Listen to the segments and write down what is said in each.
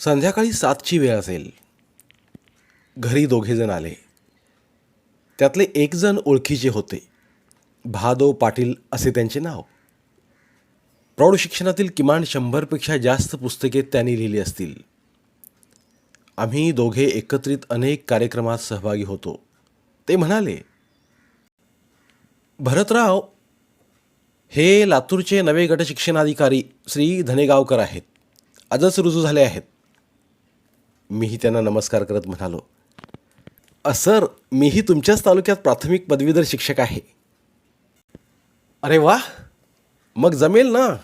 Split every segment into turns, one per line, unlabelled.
संध्याकाळी सातची वेळ असेल. घरी दोघेजण आले. त्यातले एकजण ओळखीचे होते. भादो पाटील असे त्यांचे नाव. प्रौढ शिक्षणातील किमान शंभरपेक्षा जास्त पुस्तके त्यांनी लिहिली असतील. आम्ही दोघे एकत्रित अनेक कार्यक्रमात सहभागी होतो. ते म्हणाले भरतराव हे लातूरचे नवे गटशिक्षणाधिकारी श्री धनेगावकर आहेत. आजच रुजू झाले आहेत. मीही त्यांना नमस्कार करत म्हणालो. सर मीही तुमच्याच तालुक्यात प्राथमिक पदवीधर शिक्षक आहे. अरे वा मग जमेल ना?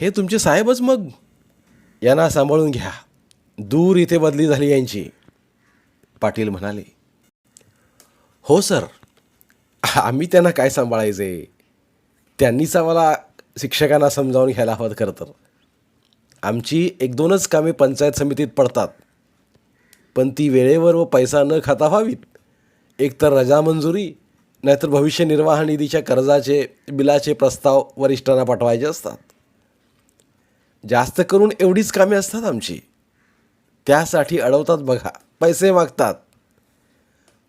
हे तुमचे साहेबच मग. यांना सांभाळून घ्या. दूर इथे बदली झाली यांची. पाटील म्हणाले. हो सर. आम्ही त्यांना काय सांभाळायचे? त्यांनीच आम्हाला शिक्षकांना समजावून घ्यायला हवं खरं तर. आमची एक दोनच कामे पंचायत समितीत पडतात. पण ती वेळेवर व पैसा न खाता व्हावीत. एकतर रजा मंजुरी नाहीतर भविष्य निर्वाह निधीच्या कर्जाचे बिलाचे प्रस्ताव वरिष्ठांना पाठवायचे असतात. जास्त करून एवढीच कामे असतात आमची. त्यासाठी अडवतात बघा पैसे मागतात.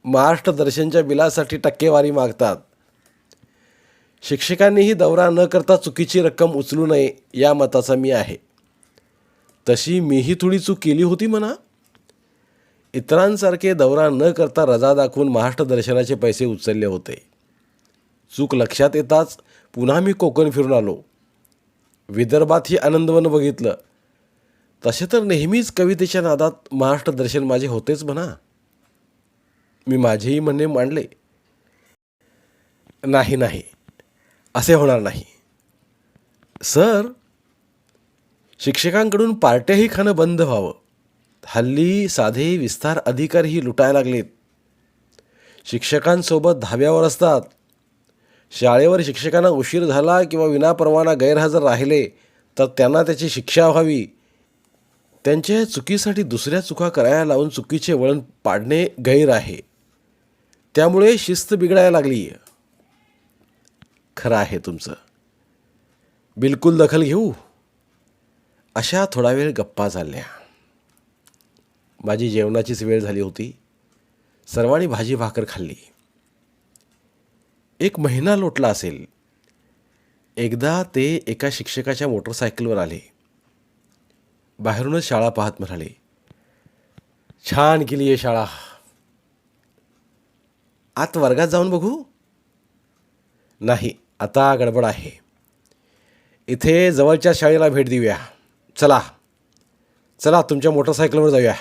महाराष्ट्र दर्शनच्या बिलासाठी टक्केवारी मागतात. शिक्षकांनीही दौरा न करता चुकीची रक्कम उचलू नये या मताचा मी आहे. तशी मीही थोडी चूक केली होती म्हणा. इतरांसारखे दौरा न करता रजा दाखवून महाराष्ट्र दर्शनाचे पैसे उचलले होते. चूक लक्षात येताच पुन्हा मी कोकण फिरून आलो. विदर्भातही आनंदवन बघितलं. तसे तर नेहमीच कवितेच्या नादात महाराष्ट्र दर्शन माझे होतेच म्हणा. मी माझेही म्हणणे मांडले. नाही नाही. असे होणार नाही. सर शिक्षकांकडून पार्ट्याही खाणं बंद व्हावं. हल्ली साधे विस्तार अधिकारीही लुटायला लागलेत. शिक्षकांसोबत धाब्यावर असतात. शाळेवर शिक्षकांना उशीर झाला किंवा विनापरवाना गैरहजर राहिले तर त्यांना त्याची शिक्षा व्हावी. त्यांच्या चुकीसाठी दुसऱ्या चुका करायला लावून चुकीचे वळण पाडणे गैर आहे. त्यामुळे शिस्त बिघडायला लागली खरं आहे तुमचं. बिलकुल दखल घेऊ. अशा थोडा वेळ गप्पा झाल्या माझी जेवणाचीच वेळ झाली होती. सर्वांनी भाजी भाकर खाल्ली. एक महिना लोटला असेल. एकदा ते एका शिक्षकाच्या मोटरसायकलवर आले. बाहेरूनच शाळा पाहत म्हणाले छान केली आहे शाळा. आत वर्गात जाऊन बघू? नाही आता गडबड आहे. इथे जवळच्या शाळेला भेट देऊया. चला. चला तुमच्या मोटरसायकलवर जाऊया.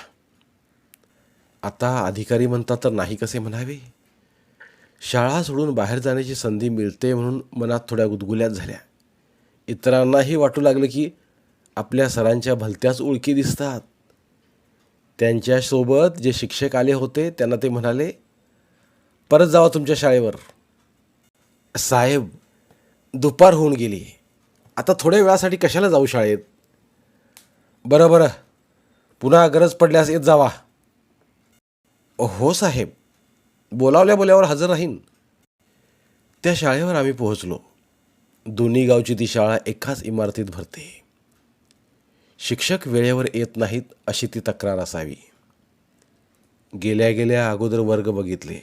आता अधिकारी म्हणतात तर नाही कसे म्हणावे? शाळा सोडून बाहेर जाण्याची संधी मिळते म्हणून मनात थोड्या गुदगुल्यात झाल्या. इतरांनाही वाटू लागलं की आपल्या सरांच्या भलत्याच ओळखी दिसतात. त्यांच्यासोबत जे शिक्षक आले होते त्यांना ते म्हणाले परत जावा तुमच्या शाळेवर. साहेब दुपार होऊन गेली. आता थोड्या वेळासाठी कशाला जाऊ शाळेत? बरं बरं. पुन्हा गरज पडल्यास येत जावा. हो साहेब बोलावल्या बोल्यावर हजर राहीन. त्या शाळेवर आम्ही पोहोचलो. दोन्ही गावची ती शाळा एकाच इमारतीत भरते. शिक्षक वेळेवर येत नाहीत अशी ती तक्रार असावी. गेल्या गेल्या अगोदर वर्ग बघितले.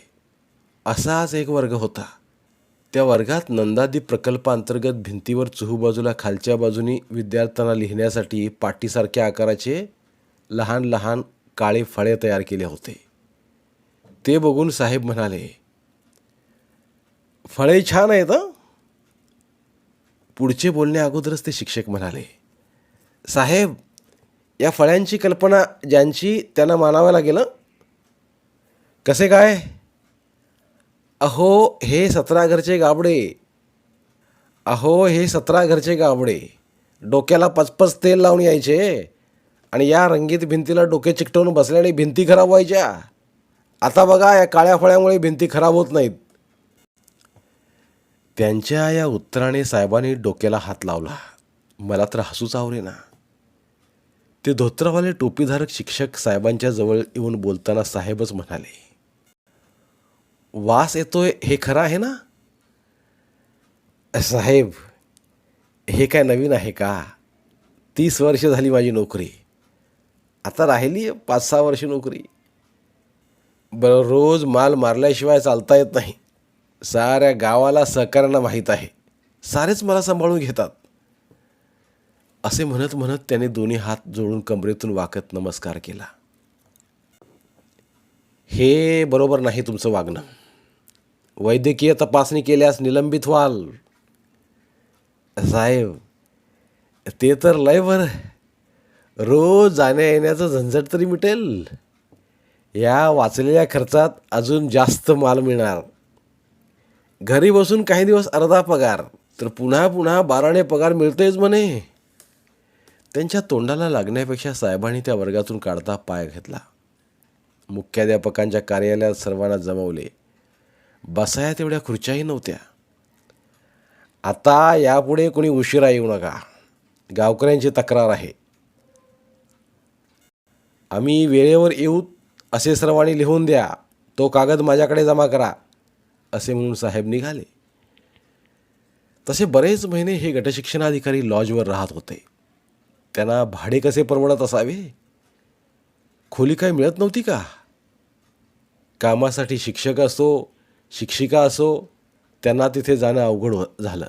असाच एक वर्ग होता. त्या वर्गात नंदादीप प्रकल्पांतर्गत भिंतीवर चुहूबाजूला खालच्या बाजूनी विद्यार्थ्यांना लिहिण्यासाठी पाटीसारख्या आकाराचे लहान लहान काळे फळे तयार केले होते. ते बघून साहेब म्हणाले फळे छान आहेत पुढचे बोलण्या अगोदरच ते शिक्षक म्हणाले साहेब या फळ्यांची कल्पना ज्यांची त्यांना मानावं लागेल कसे काय? अहो हे सतरा घरचे गाबडे अहो हे सतरा घरचे गाबडे डोक्याला पचपच तेल लावून यायचे आणि या रंगीत भिंतीला डोके चिकटवून बसल्याने भिंती खराब व्हायच्या. आता बघा या काळ्या फळ्यामुळे भिंती खराब होत नाहीत. त्यांच्या या उत्तराने साहेबांनी डोक्याला हात लावला. मला तर हसूच आवरेना. ते धोत्रावाले टोपीधारक शिक्षक साहेबांच्या जवळ येऊन बोलताना साहेबच म्हणाले वास येतोय हे खरं आहे ना? साहेब हे काय नवीन आहे का? तीस वर्ष झाली माझी नोकरी. आता राहिली आहे पाच सहा वर्ष नोकरी. बरं रोज माल मारल्याशिवाय चालता येत नाही. साऱ्या गावाला सहकाऱ्यांना माहीत आहे. सारेच मला सांभाळून घेतात. असे म्हणत म्हणत त्याने दोन्ही हात जोडून कमरेतून वाकत नमस्कार केला. हे बरोबर नाही तुमचं वागणं. वैद्यकीय तपासणी केल्यास निलंबित व्हाल. साहेब ते तर लय बरं रोज जाण्या येण्याचं झंझट तरी मिटेल. या वाचलेल्या खर्चात अजून जास्त माल मिळणार. घरी बसून काही दिवस अर्धा पगार तर पुन्हा पुन्हा बाराणे पगार मिळतेच म्हणे. त्यांच्या तोंडाला लागण्यापेक्षा साहेबांनी त्या वर्गातून काढता पाय घेतला. मुख्याध्यापकांच्या कार्यालयात सर्वांना जमवले. बसाया तेवढ्या खुर्च्याही नव्हत्या. आता यापुढे कोणी उशिरा येऊ नका. गावकऱ्यांची तक्रार आहे. आम्ही वेळेवर येऊ असे सर्वांनी लिहून द्या. तो कागद माझ्याकडे जमा करा. असे म्हणून साहेब निघाले. तसे बरेच महिने हे गटशिक्षणाधिकारी लॉजवर राहत होते. त्यांना भाडे कसे परवडत असावे? खोली काय मिळत नव्हती का? कामासाठी शिक्षक असो शिक्षिका असो त्यांना तिथे जाणं अवघड हो- झालं.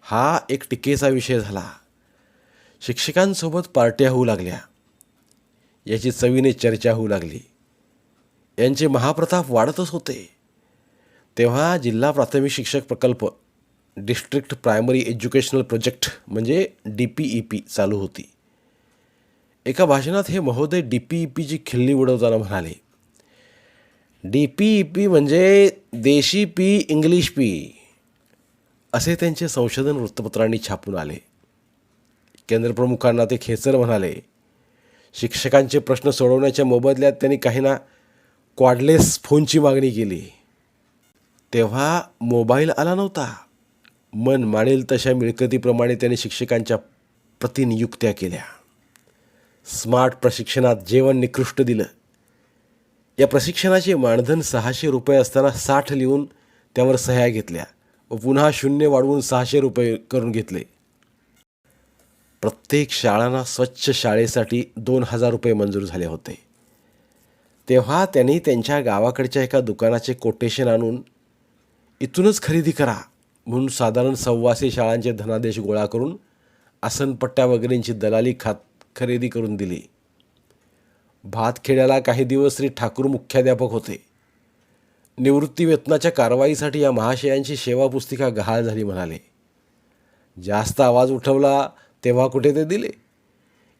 हा एक टीकेचा विषय झाला. शिक्षकांसोबत पार्ट्या होऊ लागल्या. याची चवीने चर्चा होऊ लागली. यांचे महाप्रताप वाढतच होते. तेव्हा जिल्हा प्राथमिक शिक्षक प्रकल्प डिस्ट्रिक्ट प्रायमरी एज्युकेशनल प्रोजेक्ट म्हणजे डी पी ई पी चालू होती. एका भाषणात हे महोदय डी पी ई पीची खिल्ली उडवताना म्हणाले डी पी ई पी म्हणजे देशी पी इंग्लिश पी असे त्यांचे संशोधन वृत्तपत्रांनी छापून आले. केंद्रप्रमुखांना ते खेचर म्हणाले शिक्षकांचे प्रश्न सोडवण्याच्या मोबदल्यात त्यांनी काहींना क्वाडलेस फोनची मागणी केली. तेव्हा मोबाईल आला नव्हता. मन मानेल तशा मिळकतीप्रमाणे त्यांनी शिक्षकांच्या प्रतिनियुक्त्या केल्या. स्मार्ट प्रशिक्षणात जेवण निकृष्ट दिलं. या प्रशिक्षणाचे मानधन सहाशे रुपये असताना साठ लिहून त्यावर सह्या घेतल्या व पुन्हा शून्य वाढवून सहाशे रुपये करून घेतले. प्रत्येक शाळांना स्वच्छ शाळेसाठी दोन हजार रुपये मंजूर झाले होते. तेव्हा त्यांनी त्यांच्या गावाकडच्या एका दुकानाचे कोटेशन आणून इथूनच खरेदी करा म्हणून साधारण सव्वाशे शाळांचे धनादेश गोळा करून आसनपट्ट्या वगैरेंची दलाली खात खरेदी करून दिली. भातखेड्याला काही दिवस श्री ठाकूर मुख्याध्यापक होते. निवृत्ती वेतनाच्या कारवाईसाठी या महाशयांची सेवा पुस्तिका गहाळ झाली म्हणाले. जास्त आवाज उठवला तेव्हा कुठे ते दिले?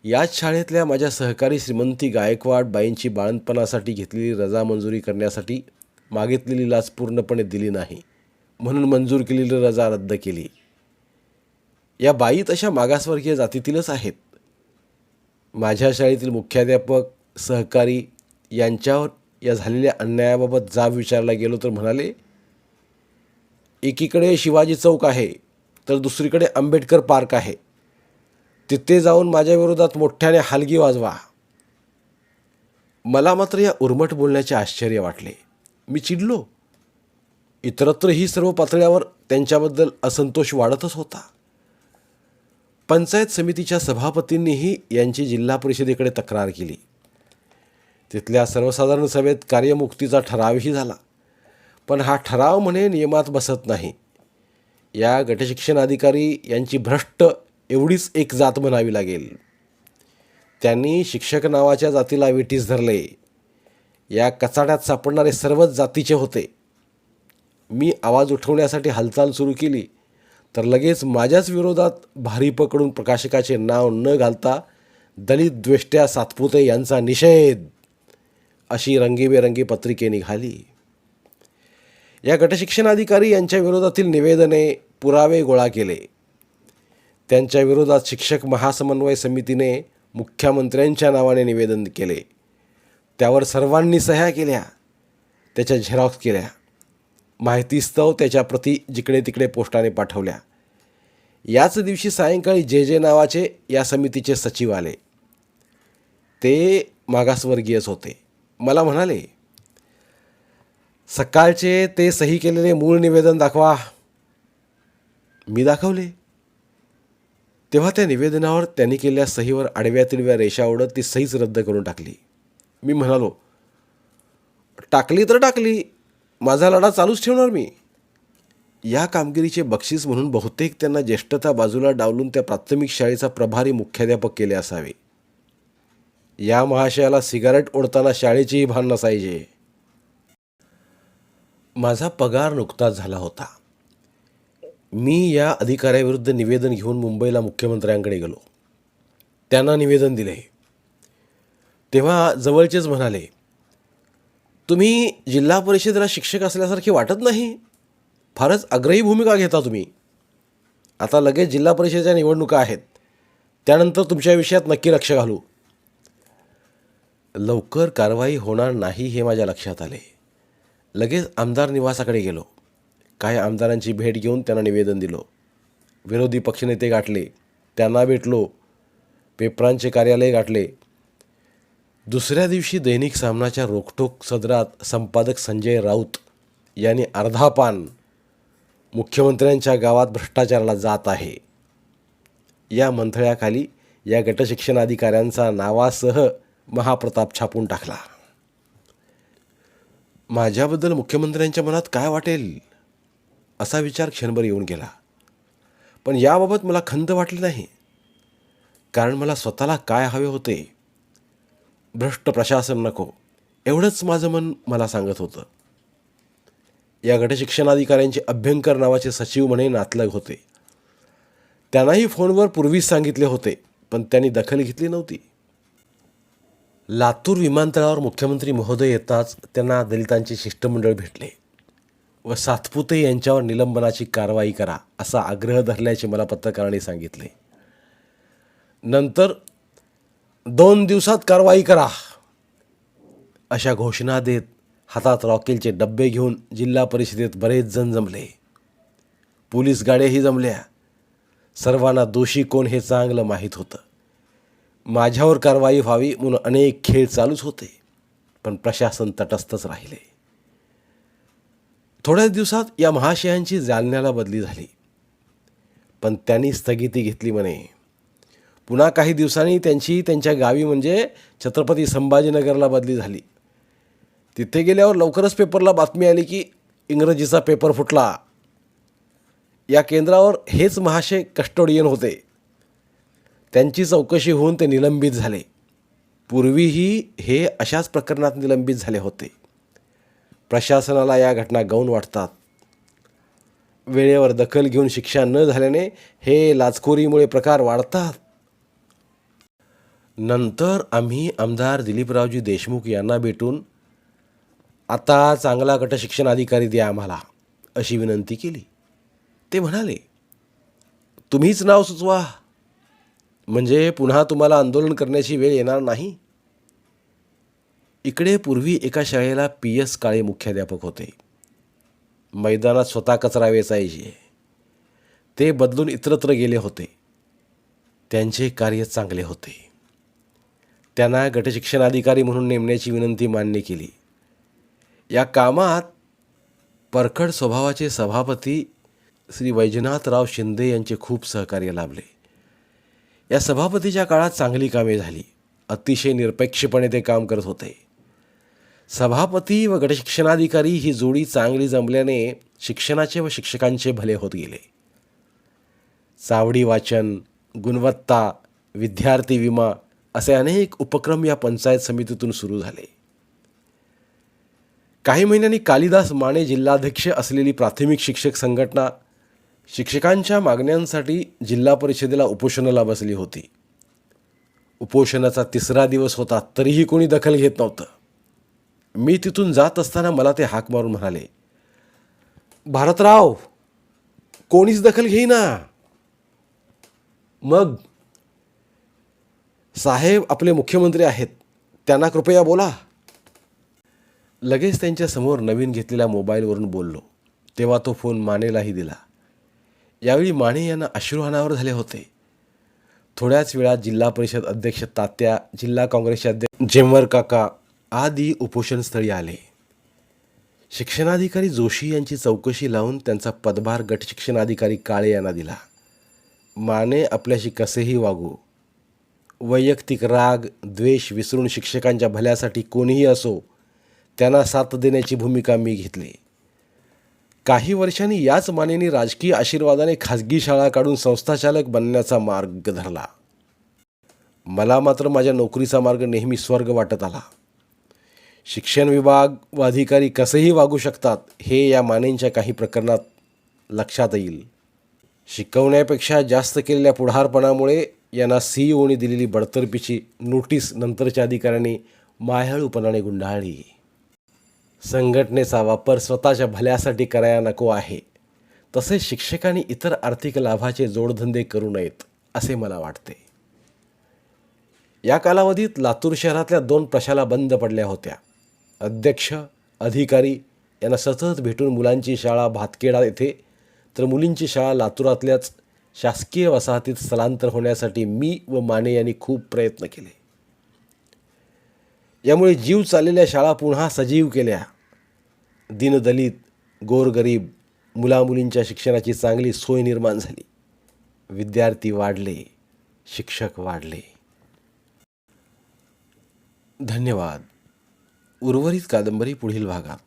याच शाळेतल्या माझ्या सहकारी श्रीमंती गायकवाड बाईंची बाळंतपणासाठी घेतलेली रजा मंजुरी करण्यासाठी मागितलेली लाच पूर्णपणे दिली नाही म्हणून मंजूर केलेली रजा रद्द केली. या बाई तशा मागासवर्गीय जातीतीलच आहेत. माझ्या शाळेतील मुख्याध्यापक सहकारी यांच्यावर या झालेल्या अन्यायाबाबत जाब विचारला गेलो तर म्हणाले एकीकडे शिवाजी चौक आहे तर दुसरीकडे आंबेडकर पार्क आहे. तिथे जाऊन माझ्याविरोधात मोठ्याने हलगी वाजवा. मला मात्र या उर्मट बोलण्याचे आश्चर्य वाटले. मी चिडलो. इतरत्र ही सर्व पातळ्यावर त्यांच्याबद्दल असंतोष वाढतच होता. पंचायत समितीच्या सभापतींनीही यांची जिल्हा परिषदेकडे तक्रार केली. तिथल्या सर्वसाधारण सभेत कार्यमुक्तीचा ठरावही झाला. पण हा ठराव म्हणे नियमात बसत नाही. या गटशिक्षण अधिकारी यांची भ्रष्ट एवढीच एक जात म्हणावी लागेल. त्यांनी शिक्षक नावाच्या जातीला वेटीस धरले. या कचाड्यात सापडणारे सर्वच जातीचे होते. मी आवाज उठवण्यासाठी हालचाल सुरू केली तर लगेच माझ्याच विरोधात भारी पकडून प्रकाशकाचे नाव न घालता दलित द्वेष्ट्या सातपुते यांचा निषेध अशी रंगीबेरंगी पत्रिके निघाली. या गटशिक्षणाधिकारी यांच्या विरोधातील निवेदने पुरावे गोळा केले. त्यांच्या विरोधात शिक्षक महासमन्वय समितीने मुख्यमंत्र्यांच्या नावाने निवेदन केले. त्यावर सर्वांनी सह्या केल्या. त्याच्या झेरॉक्स केल्या. माहितीस्तव त्याच्या प्रती जिकडे तिकडे पोस्टाने पाठवल्या. याच दिवशी सायंकाळी जे जे नावाचे या समितीचे सचिव आले. ते मागासवर्गीयच होते. मला म्हणाले सकाळचे ते सही केलेले मूळ निवेदन दाखवा. मी दाखवले. तेव्हा त्या निवेदनावर त्यांनी केलेल्या सहीवर आडव्या तिडव्या रेषा ओढत ती सहीच रद्द करून टाकली. मी म्हणालो टाकली तर टाकली माझा लढा चालूच ठेवणार मी. या कामगिरीचे बक्षीस म्हणून बहुतेक त्यांना ज्येष्ठता बाजूला डावलून त्या प्राथमिक शाळेचा प्रभारी मुख्याध्यापक केले असावे. या महाशयाला सिगारेट ओढताना शाळेचीही भान नसायचे. माझा पगार नुकताच झाला होता. मी या अधिकाऱ्याविरुद्ध निवेदन घेऊन मुंबईला मुख्यमंत्र्यांकडे गेलो. त्यांना निवेदन दिले. तेव्हा जवळचेच म्हणाले तुम्ही जिल्हा परिषदेला शिक्षक असल्यासारखे वाटत नाही? फारच आग्रही भूमिका घेता तुम्ही. आता लगेच जिल्हा परिषदेच्या निवडणुका आहेत. त्यानंतर तुमच्या विषयात नक्की लक्ष घालू. लवकर कारवाई होणार नाही हे माझ्या लक्षात आले. लगेच आमदार निवासाकडे गेलो. काही आमदारांची भेट घेऊन त्यांना निवेदन दिलं. विरोधी पक्षनेते गाठले. त्यांना भेटलो. पेपरांचे कार्यालय गाठले. दुसऱ्या दिवशी दैनिक सामनाच्या रोखटोक सदरात संपादक संजय राऊत यांनी अर्धा पान मुख्यमंत्र्यांच्या गावात भ्रष्टाचाराला जात आहे. या मंथळ्याखाली या गटशिक्षण अधिकाऱ्यांचा नावासह महाप्रताप छापून टाकला. माझ्याबद्दल मुख्यमंत्र्यांच्या मनात काय वाटेल? असा विचार क्षणभर येऊन गेला. पण याबाबत मला खंत वाटली नाही. कारण मला स्वतःला काय हवे होते? भ्रष्ट प्रशासन नको. एवढंच माझं मन मला सांगत होतं. या गटशिक्षणाधिकाऱ्यांचे अभ्यंकर नावाचे सचिव म्हणे नातलग होते. त्यांनाही फोनवर पूर्वीच सांगितले होते पण त्यांनी दखल घेतली नव्हती. लातूर विमानतळावर मुख्यमंत्री महोदय येताच त्यांना दलितांचे शिष्टमंडळ भेटले. व सातपुते यांच्यावर निलंबनाची कारवाई करा असा आग्रह धरल्याचे मला पत्रकारांनी सांगितले. नंतर दोन दिवसात कारवाई करा अशा घोषणा देत हातात रॉकेलचे डब्बे घेऊन जिल्हा परिषदेत बरेच जण जमले. पोलीस गाड्याही जमल्या. सर्वांना दोषी कोण हे चांगलं माहीत होतं. माझ्यावर कारवाई व्हावी म्हणून अनेक खेळ चालूच होते पण प्रशासन तटस्थच राहिले. थोड्याच दिवसात या महाशयांची जालन्याला बदली झाली. पण त्यांनी स्थगिती घेतली म्हणे. पुन्हा काही दिवसांनी त्यांची त्यांच्या गावी म्हणजे छत्रपती संभाजीनगरला बदली झाली. तिथे गेल्यावर लवकरच पेपरला बातमी आली की इंग्रजीचा पेपर फुटला. या केंद्रावर हेच महाशय कस्टोडियन होते. त्यांची चौकशी होऊन ते निलंबित झाले. पूर्वीही हे अशाच प्रकरणात निलंबित झाले होते. प्रशासनाला या घटना गौण वाटतात. वेळेवर दखल घेऊन शिक्षा न झाल्याने हे लाचखोरीमुळे प्रकार वाढतात. नंतर आम्ही आमदार दिलीपरावजी देशमुख यांना भेटून आता चांगला गटशिक्षण अधिकारी द्या आम्हाला अशी विनंती केली. ते म्हणाले तुम्हीच नाव सुचवा. म्हणजे पुन्हा तुम्हाला आंदोलन करण्याची वेळ येणार नाही. इकडे पूर्वी एका शाळेला पी एस काळे मुख्याध्यापक होते. मैदानात स्वतः कचरा वेचायचे. ते बदलून इतरत्र गेले होते. त्यांचे कार्य चांगले होते. त्यांना गटशिक्षणाधिकारी म्हणून नेमण्याची विनंती मान्य केली. या कामात परखड स्वभावाचे सभापती श्री वैजनाथराव शिंदे यांचे खूप सहकार्य लाभले. या सभापतीच्या काळात चांगली कामे झाली. अतिशय निरपेक्षपणे ते काम करत होते. सभापती व गटशिक्षणाधिकारी ही जोडी चांगली जमल्याने शिक्षणाचे व शिक्षकांचे भले होत गेले. चावडी वाचन गुणवत्ता विद्यार्थी विमा असे अनेक उपक्रम या पंचायत समितीतून सुरू झाले. काही महिन्यांनी कालिदास माने जिल्हाध्यक्ष असलेली प्राथमिक शिक्षक संघटना शिक्षकांच्या मागण्यांसाठी जिल्हा परिषदेला उपोषणाला बसली होती. उपोषणाचा तिसरा दिवस होता तरीही कोणी दखल घेत नव्हतं. मी तिथून जात असताना मला ते हाक मारून म्हणाले भारतराव कोणीच दखल घेईना मग साहेब आपले मुख्यमंत्री आहेत त्यांना कृपया बोला. लगेच त्यांच्यासमोर नवीन घेतलेल्या मोबाईलवरून बोललो. तेव्हा तो फोन मानेलाही दिला. यावेळी माने यांना अश्रुहानावर झाले होते. थोड्याच वेळात जिल्हा परिषद अध्यक्ष तात्या जिल्हा काँग्रेसचे अध्यक्ष जेमवर काका आदी उपोषणस्थळी आले. शिक्षणाधिकारी जोशी यांची चौकशी लावून त्यांचा पदभार गट शिक्षणाधिकारी काळे यांना दिला. माने आपल्याशी कसेही वागू. वैयक्तिक राग द्वेष विसरून शिक्षकांच्या भल्यासाठी कोणीही असो त्यांना साथ देण्याची भूमिका मी घेतली. काही वर्षांनी याच मानेनी राजकीय आशीर्वादाने खाजगी शाळा काढून संस्थाचालक बनण्याचा मार्ग धरला. मला मात्र माझ्या नोकरीचा मार्ग नेहमी स्वर्ग वाटत आला. शिक्षण विभाग व अधिकारी कसेही वागू शकतात हे या मानेंच्या काही प्रकरणात लक्षात येईल. शिकवण्यापेक्षा जास्त केलेल्या पुढारपणामुळे यांना सी ओने दिलेली बडतर्फीची नोटीस नंतरच्या अधिकाऱ्यांनी मायाळूपणाने गुंडाळली. संघटनेचा वापर स्वतःच्या भल्यासाठी करायला नको आहे. तसेच शिक्षकांनी इतर आर्थिक लाभाचे जोडधंदे करू नयेत असे मला वाटते. या कालावधीत लातूर शहरातल्या दोन प्रशाला बंद पडल्या होत्या. अध्यक्ष अधिकारी यांना सतत भेटून मुलांची शाळा भातखेडा येथे. तर मुलींची शाळा लातूरातल्याच शासकीय वसाहतीत स्थलांतर होण्यासाठी मी व माने यांनी खूप प्रयत्न केले. यामुळे जीव चाललेल्या शाळा पुन्हा सजीव केल्या. दीनदलित गोरगरीब मुलामुलींच्या शिक्षणाची चांगली सोय निर्माण झाली. विद्यार्थी वाढले शिक्षक वाढले. धन्यवाद. उर्वरित कादंबरी पुढील भागात.